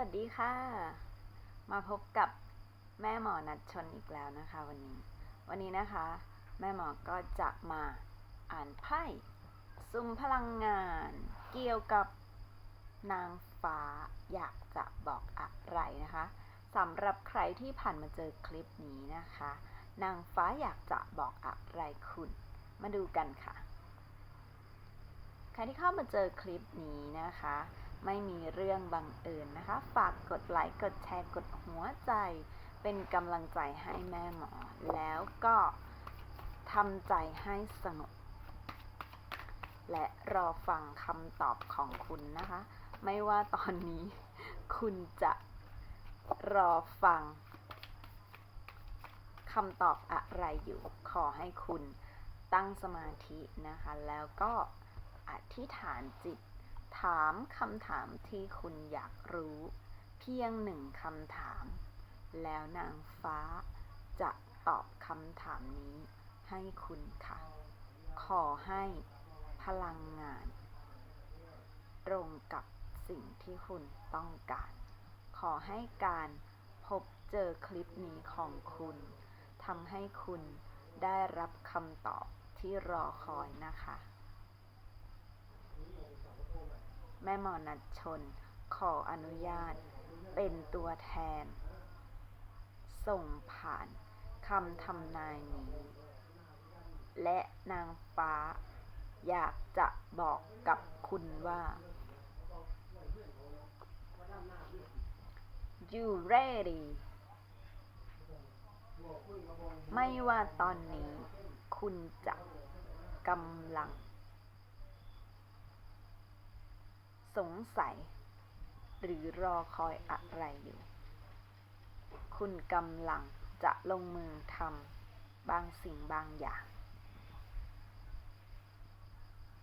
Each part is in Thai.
วัสดีค่ะ มาพบกับแม่หมอนัดชนอีกแล้วนะคะ วันนี้ วันนี้นะคะ แม่หมอก็จะมาอ่านไพ่ซุมพลังงาน เกี่ยวกับนางฟ้าอยากจะบอกอะไรนะคะสำหรับใครที่ผ่านมาเจอคลิปนี้นะคะ นางฟ้าอยากจะบอกอะไรคุณ มาดูกันค่ะ ใครที่เข้ามาเจอคลิปนี้นะคะ ไม่มีเรื่องบังเอิญนะคะ ฝากกดไลค์กดแชร์กดหัวใจ เป็นกำลังใจให้แม่หมอ แล้วก็ทำใจให้สงบและรอฟังคำตอบของคุณนะคะ ไม่ว่าตอนนี้คุณจะรอฟังคำตอบอะไรอยู่ ขอให้คุณตั้งสมาธินะคะ แล้วก็ อธิษฐานจิต ถามคำถามที่คุณอยากรู้ เพียงหนึ่งคำถาม แล้วนางฟ้าจะตอบคำถามนี้ให้คุณค่ะ ขอให้พลังงาน ตรงกับสิ่งที่คุณต้องการ ขอให้การพบเจอคลิปนี้ของคุณทำให้คุณได้รับคำตอบที่รอคอยนะคะ แม่หมอนัดชน ขออนุญาต เป็นตัวแทน ส่งผ่านคำทำนายนี้ และนางฟ้า อยากจะบอกกับคุณว่า you ready ไม่ว่าตอนนี้คุณจะกำลัง สงสัย หรือรอคอยอะไรอยู่ คุณกำลังจะลงมือทำบางสิ่งบางอย่าง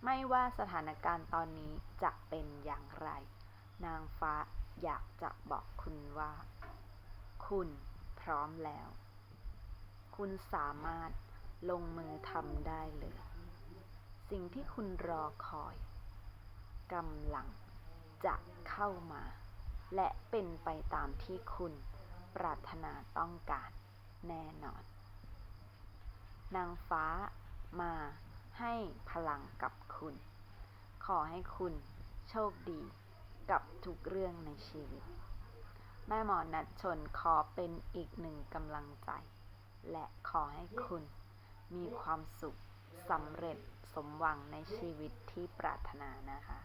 ไม่ว่าสถานการณ์ตอนนี้จะเป็นอย่างไร นางฟ้าอยากจะบอกคุณว่า คุณพร้อมแล้ว คุณสามารถลงมือทำได้เลย สิ่งที่คุณรอคอยกำลัง จะเข้ามา และเป็นไปตามที่คุณปรารถนาต้องการแน่นอน นางฟ้ามาให้พลังกับคุณ ขอให้คุณโชคดีกับทุกเรื่องในชีวิต แม่หมอนัดชนขอเป็นอีกหนึ่งกำลังใจ และขอให้คุณมีความสุขสำเร็จสมหวังในชีวิตที่ปรารถนานะคะ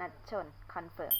นัดชน คอนเฟิร์ม